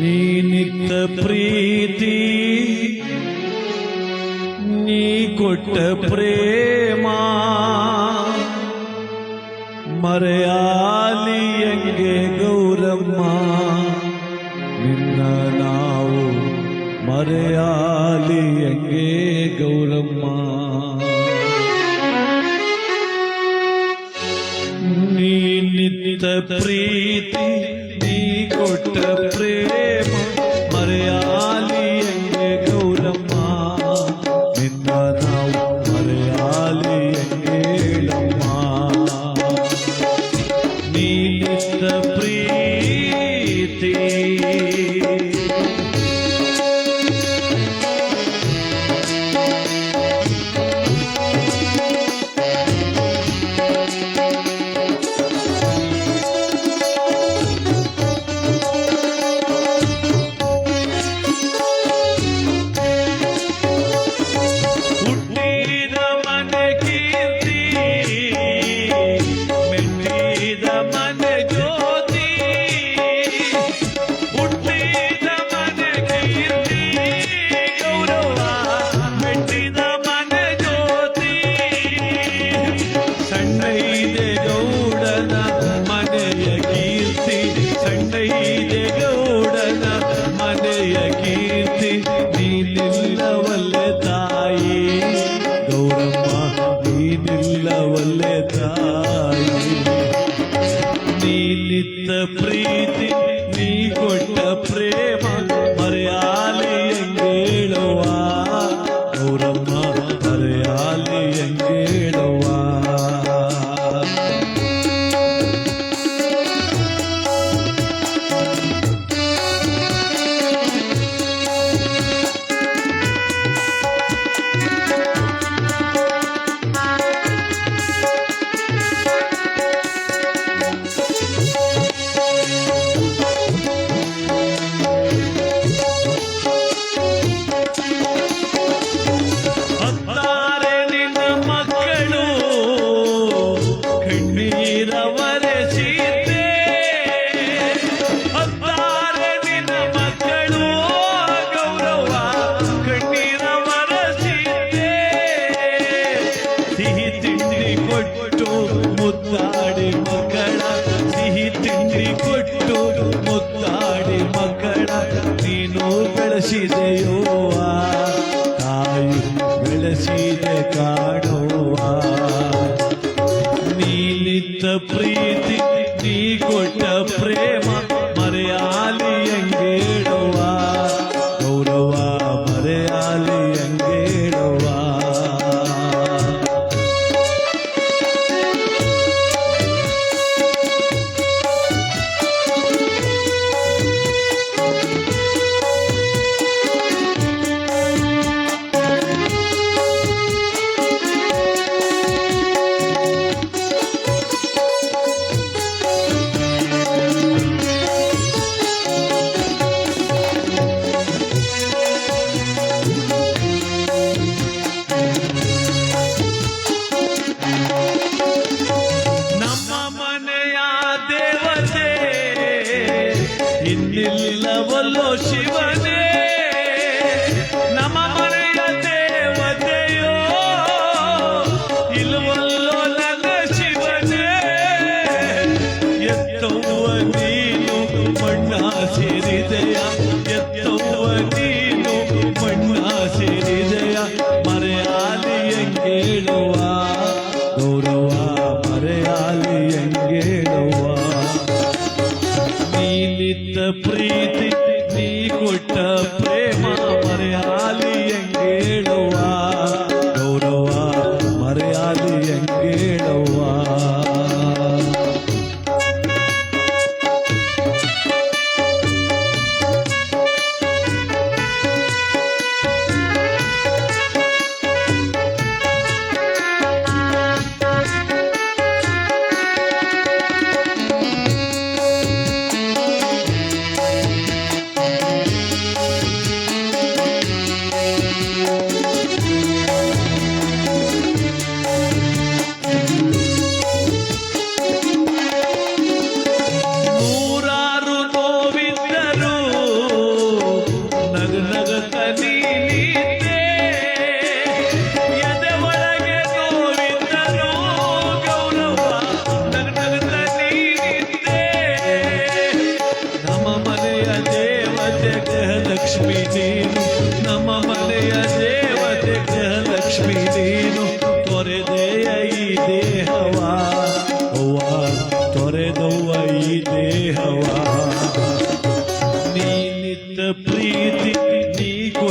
ನೀನಿತ್ತ ಪ್ರೀತಿ, ನೀ ಕೊಟ್ಟ ಪ್ರೇಮ ಮರೆಯಾಲಿಯಂಗೆ ಗೌರಮ್ಮ? ನಿನ್ನ ನಾವು ಮರೆಯಾಲಿಯಂಗೆ ಗೌರಮ್ಮ? ನೀ ನಿತ್ತ ಪ್ರೀತಿ, ನೀ ಕೊಟ್ಟ నీ కొట్ట ప్రేమ మరి ఆలయం ಪ್ರೀತ ಪ್ರೀತಿ ನೀ ಕೊಟ್ಟ ಪ್ರೇಮ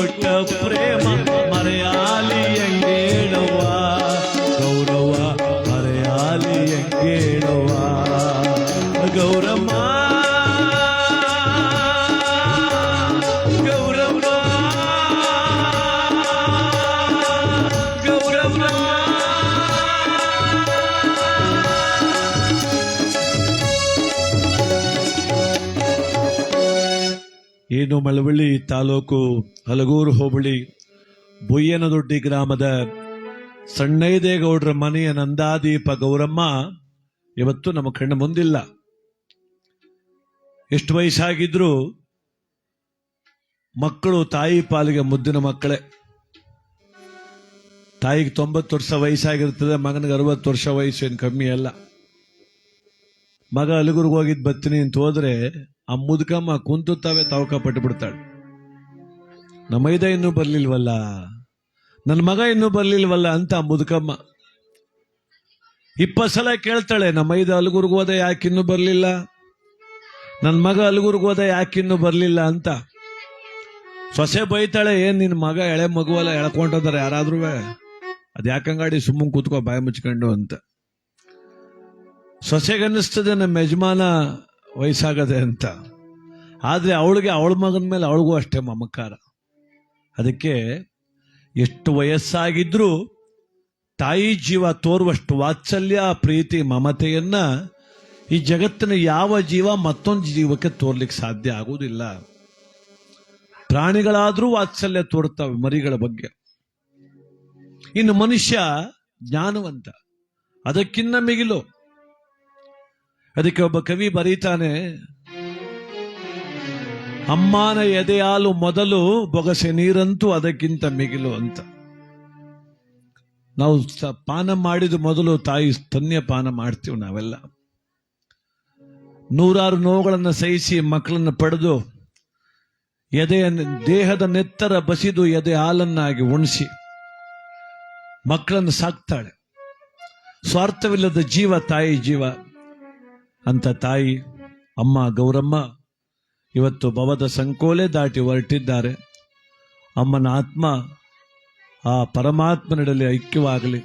ಕೊಟ್ಟ ಪ್ರೇಮ ಏನು ಮಳವಳ್ಳಿ ತಾಲೂಕು ಹಲಗೂರು ಹೋಬಳಿ ಬುಯ್ಯನದೊಡ್ಡಿ ಗ್ರಾಮದ ಸಣ್ಣೈದೇಗೌಡರ ಮನೆಯ ನಂದಾದೀಪ ಗೌರಮ್ಮ ಇವತ್ತು ನಮ್ಮ ಕಣ್ಣ ಮುಂದಿಲ್ಲ. ಎಷ್ಟು ವಯಸ್ಸಾಗಿದ್ರು ಮಕ್ಕಳು ತಾಯಿ ಪಾಲಿಗೆ ಮುದ್ದಿನ ಮಕ್ಕಳೇ. ತಾಯಿಗೆ ತೊಂಬತ್ತು ವರ್ಷ ವಯಸ್ಸಾಗಿರ್ತದೆ, ಮಗನಿಗೆ ಅರವತ್ತು ವರ್ಷ ವಯಸ್ಸು ಏನು ಕಮ್ಮಿ ಅಲ್ಲ. ಮಗ ಅಲಗುರ್ಗೆ ಹೋಗಿದ್ ಬರ್ತೀನಿ ಅಂತ ಹೋದ್ರೆ ಆ ಮುದುಕಮ್ಮ ಕುಂತು ತಾವೇ ತವಕ ಪಟ್ಟು ಬಿಡ್ತಾಳೆ ನಮ್ಮ ಮೈದ ಇನ್ನೂ ಬರ್ಲಿಲ್ವಲ್ಲ? ನನ್ನ ಮಗ ಇನ್ನೂ ಬರ್ಲಿಲ್ವಲ್ಲ ಅಂತ ಆ ಮುದುಕಮ್ಮ ಇಪ್ಪತ್ತು ಸಲ ಕೇಳ್ತಾಳೆ, ನಮ್ಮ ಮೈದ ಅಲಗುರ್ಗೆ ಹೋದ ಯಾಕೆ ಇನ್ನೂ ಬರ್ಲಿಲ್ಲ? ನನ್ನ ಮಗ ಅಲಗುರ್ಗೆ ಹೋದ ಯಾಕೆ ಇನ್ನೂ ಬರ್ಲಿಲ್ಲ ಅಂತ. ಸೊಸೆ ಬೈತಾಳೆ, ಏನ್ ನಿನ್ ಮಗ ಎಳೆ ಮಗುವಲ್ಲ ಎಳ್ಕೊಂಡದಾರೆ ಯಾರಾದ್ರೂ ಅದ್ ಯಾಕಂಗಾಡಿ ಸುಮ್ಮನೆ ಕೂತ್ಕೋ ಬಾಯಿ ಮುಚ್ಕೊಂಡು ಅಂತ. ಸೊಸೆಗನ್ನಿಸ್ತದೆ ನಮ್ಮ ಯಜಮಾನ ವಯಸ್ಸಾಗದೆ ಅಂತ. ಆದರೆ ಅವಳಿಗೆ ಅವಳ ಮಗನ ಮೇಲೆ ಅವಳಿಗೂ ಅಷ್ಟೇ ಮಮಕಾರ. ಅದಕ್ಕೆ ಎಷ್ಟು ವಯಸ್ಸಾಗಿದ್ರೂ ತಾಯಿ ಜೀವ ತೋರುವಷ್ಟು ವಾತ್ಸಲ್ಯ, ಪ್ರೀತಿ, ಮಮತೆಯನ್ನ ಈ ಜಗತ್ತಿನ ಯಾವ ಜೀವ ಮತ್ತೊಂದು ಜೀವಕ್ಕೆ ತೋರ್ಲಿಕ್ಕೆ ಸಾಧ್ಯ ಆಗುವುದಿಲ್ಲ. ಪ್ರಾಣಿಗಳಾದರೂ ವಾತ್ಸಲ್ಯ ತೋರ್ತವೆ ಮರಿಗಳ ಬಗ್ಗೆ. ಇನ್ನು ಮನುಷ್ಯ ಜ್ಞಾನವಂತ. ಅದಕ್ಕಿನ್ನ ಮಿಗಿಲು. ಅದಕ್ಕೆ ಒಬ್ಬ ಕವಿ ಬರೀತಾನೆ, ಅಮ್ಮನ ಎದೆಯಾಲು ಮೊದಲು ಬೊಗಸೆ ನೀರಂತೂ ಅದಕ್ಕಿಂತ ಮಿಗಿಲು ಅಂತ. ನಾವು ಪಾನ ಮಾಡಿದ ಮೊದಲು ತಾಯಿ ಸ್ತನ್ಯ ಪಾನ ಮಾಡ್ತೀವಿ ನಾವೆಲ್ಲ. ನೂರಾರು ನೋವುಗಳನ್ನು ಸಹಿಸಿ ಮಕ್ಕಳನ್ನು ಪಡೆದು ಎದೆಯ ದೇಹದ ನೆತ್ತರ ಬಸಿದು ಎದೆ ಹಾಲನ್ನಾಗಿ ಉಣಿಸಿ ಮಕ್ಕಳನ್ನು ಸಾಕ್ತಾಳೆ. ಸ್ವಾರ್ಥವಿಲ್ಲದ ಜೀವ ತಾಯಿ ಜೀವ. ಅಂತ ತಾಯಿ, ಅಮ್ಮ, ಗೌರಮ್ಮ ಇವತ್ತು ಭವದ ಸಂಕೋಲೆ ದಾಟಿ ಹೊರಟಿದ್ದಾರೆ. ಅಮ್ಮನ ಆತ್ಮ ಆ ಪರಮಾತ್ಮನಡಲಿ ಐಕ್ಯವಾಗಲಿ.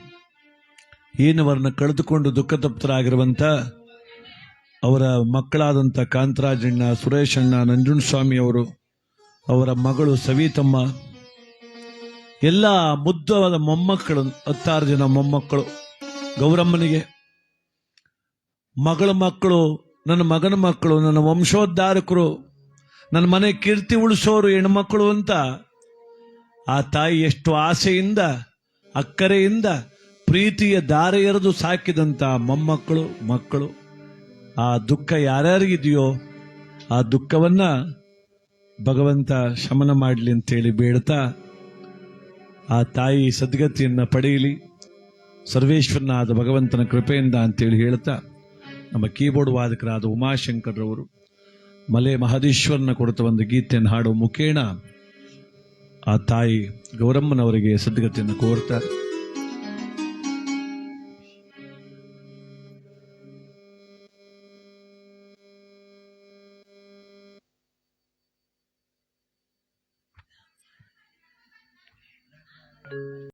ಏನವರನ್ನ ಕಳೆದುಕೊಂಡು ದುಃಖತಪ್ತರಾಗಿರುವಂತ ಅವರ ಮಕ್ಕಳಾದಂಥ ಕಾಂತರಾಜಣ್ಣ, ಸುರೇಶಣ್ಣ ನಂಜುಂಡಸ್ವಾಮಿ ಅವರು, ಅವರ ಮಗಳು ಸವಿತಮ್ಮ, ಎಲ್ಲ ಮುದ್ದವಾದ ಮೊಮ್ಮಕ್ಕಳು, ಹತ್ತಾರು ಜನ ಮೊಮ್ಮಕ್ಕಳು ಗೌರಮ್ಮನಿಗೆ. ಮಗಳ ಮಕ್ಕಳು, ನನ್ನ ಮಗನ ಮಕ್ಕಳು, ನನ್ನ ವಂಶೋದ್ಧಾರಕರು, ನನ್ನ ಮನೆ ಕೀರ್ತಿ ಉಳಿಸೋರು ಹೆಣ್ಮಕ್ಕಳು ಅಂತ ಆ ತಾಯಿ ಎಷ್ಟು ಆಸೆಯಿಂದ, ಅಕ್ಕರೆಯಿಂದ ಪ್ರೀತಿಯ ದಾರೆ ಎರೆದು ಸಾಕಿದಂತ ಮೊಮ್ಮಕ್ಕಳು, ಮಕ್ಕಳು, ಆ ದುಃಖ ಯಾರ್ಯಾರಿಗಿದೆಯೋ ಆ ದುಃಖವನ್ನ ಭಗವಂತ ಶಮನ ಮಾಡಲಿ ಅಂತೇಳಿ ಬೇಡ್ತಾ ಆ ತಾಯಿ ಸದ್ಗತಿಯನ್ನ ಪಡೆಯಲಿ. ಸರ್ವೇಶ್ವರನಾದ ಭಗವಂತನ ಕೃಪೆಯಿಂದ ಅಂತೇಳಿ ಹೇಳ್ತಾ ನಮ್ಮ ಕೀಬೋರ್ಡ್ ವಾದಕರಾದ ಉಮಾಶಂಕರ್ರವರು ಮಲೆ ಮಹದೇಶ್ವರನ ಕುರಿತ ಒಂದು ಗೀತೆಯನ್ನು ಹಾಡುವ ಮುಖೇಣ ಆ ತಾಯಿ ಗೌರಮ್ಮನವರಿಗೆ ಸದ್ಗತಿಯನ್ನು ಕೋರ್ತಾರೆ.